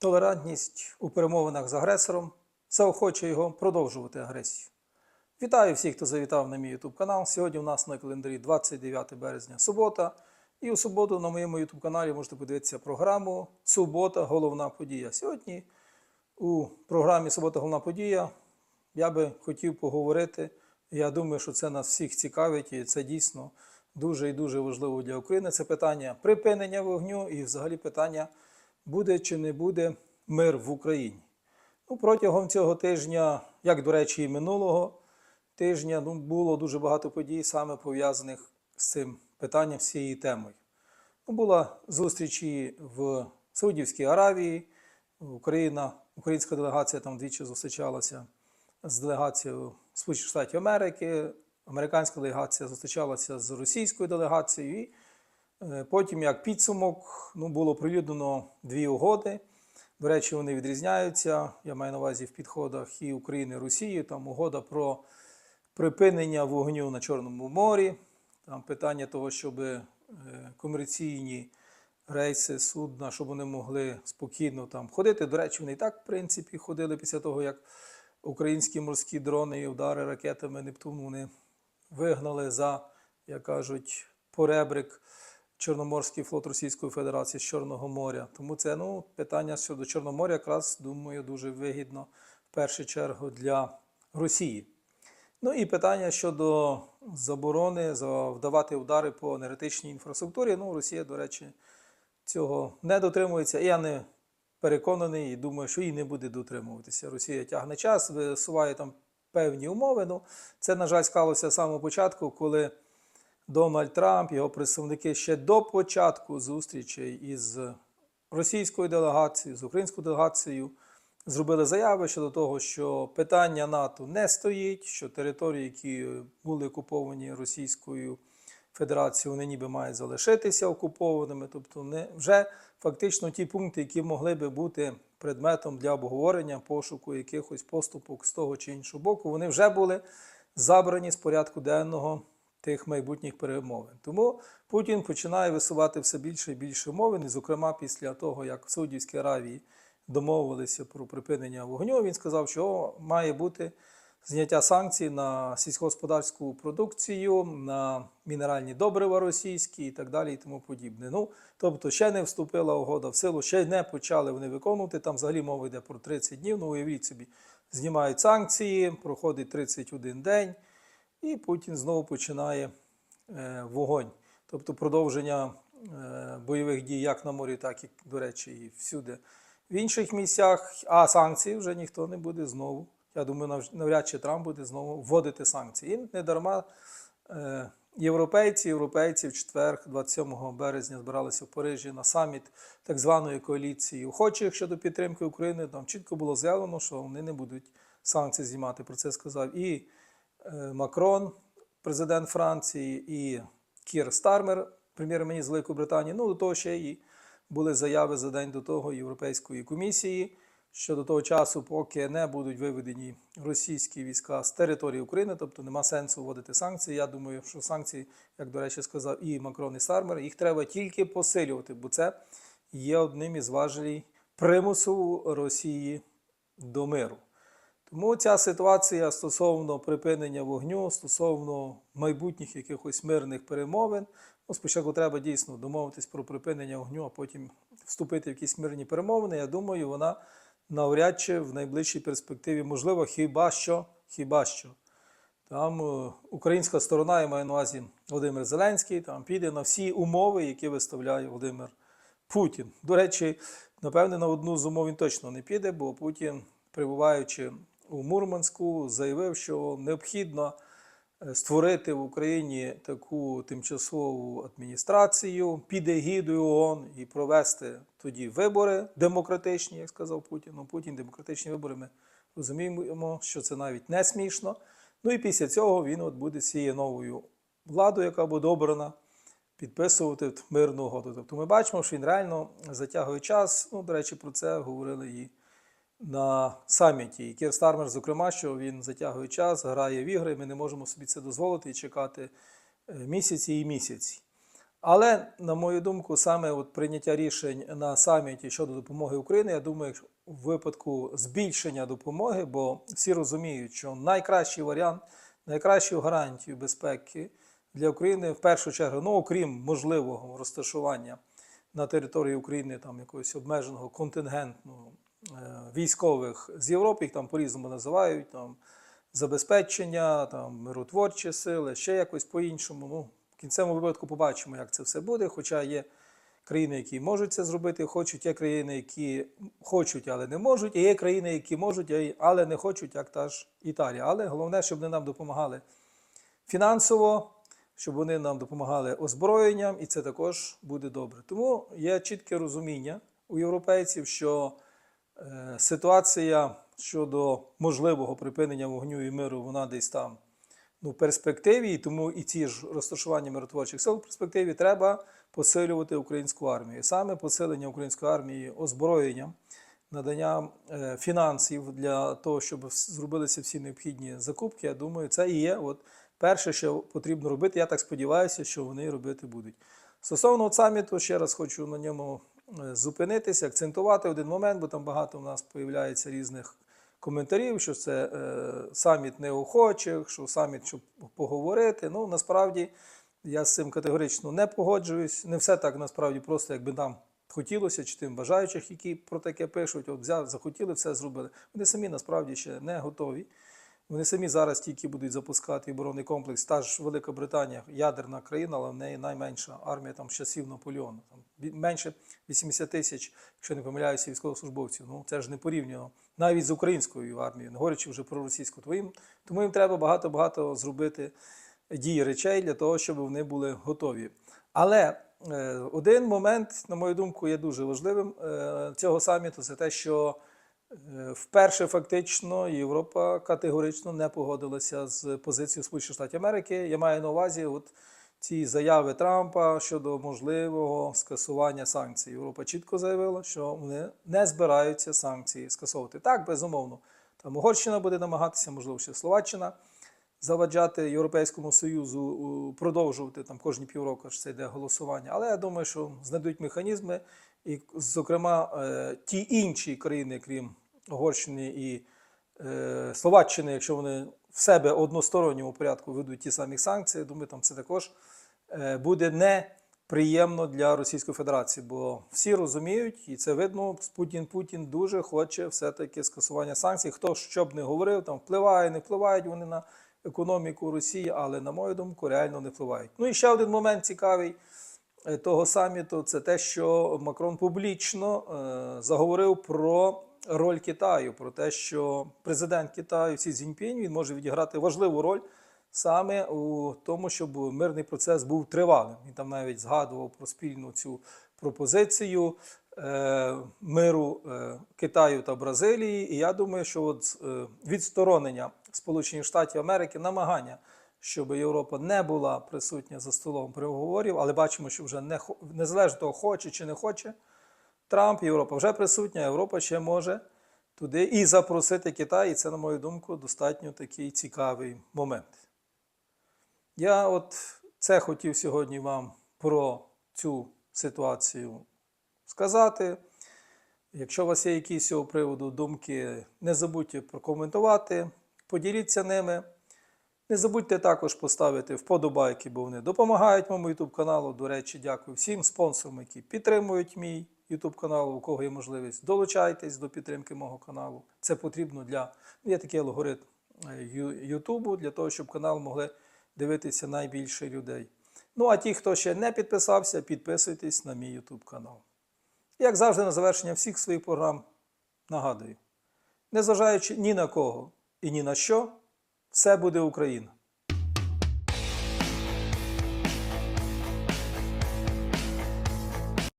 толерантність у перемовинах з агресором заохочує його продовжувати агресію. Вітаю всіх, хто завітав на мій YouTube канал. Сьогодні у нас на календарі 29 березня субота. І у суботу на моєму YouTube каналі можете подивитися програму Субота головна подія. Сьогодні у програмі Субота головна подія я би хотів поговорити. Я думаю, що це нас всіх цікавить, і це дійсно дуже і дуже важливо для України. Це питання припинення вогню і взагалі питання, буде чи не буде мир в Україні. Ну, протягом цього тижня, як до речі, і минулого тижня, ну, було дуже багато подій, саме пов'язаних з цим питанням, з цією темою. Ну, була зустріч в Саудівській Аравії, Україна, українська делегація там двічі зустрічалася з делегацією Сполучених Штатів Америки, американська делегація зустрічалася з російською делегацією. І потім, як підсумок, ну, було прилюднено дві угоди. До речі, вони відрізняються. Я маю на увазі в підходах і України, і Росії. Там угода про припинення вогню на Чорному морі. Там питання того, щоб е, комерційні рейси судна, щоб вони могли спокійно там ходити. До речі, вони і так, в принципі, ходили після того, як українські морські дрони і удари ракетами Нептун вони вигнали за, як кажуть, поребрик Чорноморський флот Російської Федерації з Чорного моря. Тому це ну, питання щодо Чорного моря, якраз думаю, дуже вигідно в першу чергу для Росії. Ну і питання щодо заборони завдавати удари по енергетичній інфраструктурі. Ну, Росія, до речі, цього не дотримується. І я не переконаний і думаю, що і не буде дотримуватися. Росія тягне час, висуває там певні умови. Ну, це, на жаль, склалося з самого початку, коли Дональд Трамп, його представники ще до початку зустрічей із російською делегацією, з українською делегацією зробили заяви щодо того, що питання НАТО не стоїть, що території, які були окуповані Російською Федерацією, вони ніби мають залишитися окупованими. Тобто, не вже фактично ті пункти, які могли би бути предметом для обговорення, пошуку якихось поступок з того чи іншого боку, вони вже були забрані з порядку денного тих майбутніх перемовин. Тому Путін починає висувати все більше і більше умовин, і, зокрема, після того, як в Саудівській Аравії домовилися про припинення вогню, він сказав, що має бути зняття санкцій на сільськогосподарську продукцію, на мінеральні добрива російські і так далі, і тому подібне. Ну, тобто, ще не вступила угода в силу, ще не почали вони виконувати. Там взагалі мова йде про 30 днів. Ну, уявіть собі, знімають санкції, проходить 31 день, і Путін знову починає е, вогонь. Тобто продовження е, бойових дій як на морі, так і, до речі, і всюди в інших місцях, а санкції вже ніхто не буде знову. Я думаю, навряд чи Трамп буде знову вводити санкції. І не дарма е, європейці, європейці в четвер, 27 березня, збиралися в Парижі на саміт так званої коаліції охочих щодо підтримки України. Там чітко було заявлено, що вони не будуть санкції знімати. Про це сказав і Макрон, президент Франції, і Кір Стармер, прем'єр-міністр Великої Британії. Ну, до того ще і були заяви за день до того Європейської комісії, що до того часу, поки не будуть виведені російські війська з території України, тобто нема сенсу вводити санкції. Я думаю, що санкції, як до речі, сказав і Макрон, і Стармер, їх треба тільки посилювати, бо це є одним із важелей примусу Росії до миру. Тому ця ситуація стосовно припинення вогню, стосовно майбутніх якихось мирних перемовин. Ну, спочатку треба дійсно домовитись про припинення вогню, а потім вступити в якісь мирні перемовини. Я думаю, вона навряд чи в найближчій перспективі можливо, хіба що, хіба що. Там е, українська сторона, я маю на увазі Володимир Зеленський, там піде на всі умови, які виставляє Володимир Путін. До речі, напевне, на одну з умов він точно не піде, бо Путін, перебуваючи у Мурманську, заявив, що необхідно е, створити в Україні таку тимчасову адміністрацію під егідою ООН і провести тоді вибори демократичні, як сказав Путін. Ну, Путін демократичні вибори. Ми розуміємо, що це навіть не смішно. Ну і після цього він от буде цією новою владою, яка буде обрана, підписувати мирну угоду. Тобто ми бачимо, що він реально затягує час. Ну, до речі, про це говорили і на саміті. І Кір Стармер, зокрема, що він затягує час, грає в ігри. Ми не можемо собі це дозволити і чекати е, місяці і місяці. Але, на мою думку, саме от прийняття рішень на саміті щодо допомоги Україні, я думаю, в випадку збільшення допомоги, бо всі розуміють, що найкращий варіант, найкращу гарантію безпеки для України в першу чергу, ну окрім можливого розташування на території України там якогось обмеженого контингенту е, військових з Європи, їх там по-різному називають, там забезпечення, там миротворчі сили, ще якось по-іншому. Ну, в кінцевому випадку побачимо, як це все буде. Хоча є країни, які можуть це зробити, хочуть, є країни, які хочуть, але не можуть, і є країни, які можуть, але не хочуть, як та ж Італія. Але головне, щоб вони нам допомагали фінансово, щоб вони нам допомагали озброєнням, і це також буде добре. Тому є чітке розуміння у європейців, що е, ситуація щодо можливого припинення вогню і миру, вона десь там ну, в перспективі, і тому і ці ж розташування миротворчих сил в перспективі треба посилювати українську армію. Саме посилення української армії озброєнням, надання е, фінансів для того, щоб зробилися всі необхідні закупки, я думаю, це і є от перше, що потрібно робити. Я так сподіваюся, що вони робити будуть. Стосовно саміту, ще раз хочу на ньому е, зупинитися, акцентувати один момент, бо там багато в нас появляється різних коментарів, що це е, саміт неохочих, що саміт, щоб поговорити. Ну, насправді, я з цим категорично не погоджуюсь. Не все так насправді просто, якби нам хотілося, чи тим бажаючих, які про таке пишуть, от взяв, захотіли, все зробили. Вони самі насправді ще не готові. Вони самі зараз тільки будуть запускати оборонний комплекс. Та ж Велика Британія ядерна країна, але в неї найменша армія там з часів Наполеону. Там менше 80 тисяч, якщо не помиляюся, військовослужбовців. Ну це ж не порівняно навіть з українською армією, не говорячи вже про російську. Тому їм, тому їм треба багато-багато зробити дій речей для того, щоб вони були готові. Але е, один момент, на мою думку, є дуже важливим е, цього саміту. Це те, що Вперше фактично Європа категорично не погодилася з позицією Сполучених Штатів Америки. Я маю на увазі от ці заяви Трампа щодо можливого скасування санкцій. Європа чітко заявила, що вони не збираються санкції скасовувати. Так, безумовно. Там Угорщина буде намагатися, можливо, ще Словаччина заваджати Європейському Союзу продовжувати там кожні півроку, що це йде голосування. Але я думаю, що знайдуть механізми, і, зокрема, е, ті інші країни, крім Угорщини і е, Словаччини, якщо вони в себе односторонньому порядку ведуть ті самі санкції, думаю, там це також е, буде неприємно для Російської Федерації, бо всі розуміють, і це видно, Путін Путін дуже хоче все-таки скасування санкцій. Хто що б не говорив, там впливає, не впливають вони на економіку Росії, але, на мою думку, реально не впливають. Ну і ще один момент цікавий того саміту це те, що Макрон публічно е, заговорив про роль Китаю, про те, що президент Китаю Сі Цзіньпінь він може відіграти важливу роль саме у тому, щоб мирний процес був тривалим. Він там навіть згадував про спільну цю пропозицію е, миру е, Китаю та Бразилії. І я думаю, що от е, відсторонення Сполучених Штатів Америки, намагання щоб Європа не була присутня за столом переговорів, але бачимо, що вже не незалежно того, хоче чи не хоче. Трамп, Європа вже присутня, Європа ще може туди і запросити Китай, і це, на мою думку, достатньо такий цікавий момент. Я от це хотів сьогодні вам про цю ситуацію сказати. Якщо у вас є якісь з цього приводу думки, не забудьте прокоментувати, поділіться ними. Не забудьте також поставити вподобайки, бо вони допомагають моєму YouTube каналу. До речі, дякую всім спонсорам, які підтримують мій YouTube канал. У кого є можливість, долучайтесь до підтримки мого каналу. Це потрібно для є такий алгоритм е, YouTube, для того, щоб канал могли дивитися найбільше людей. Ну а ті, хто ще не підписався, підписуйтесь на мій YouTube канал. Як завжди, на завершення всіх своїх програм нагадую: незважаючи ні на кого і ні на що, все буде Україна.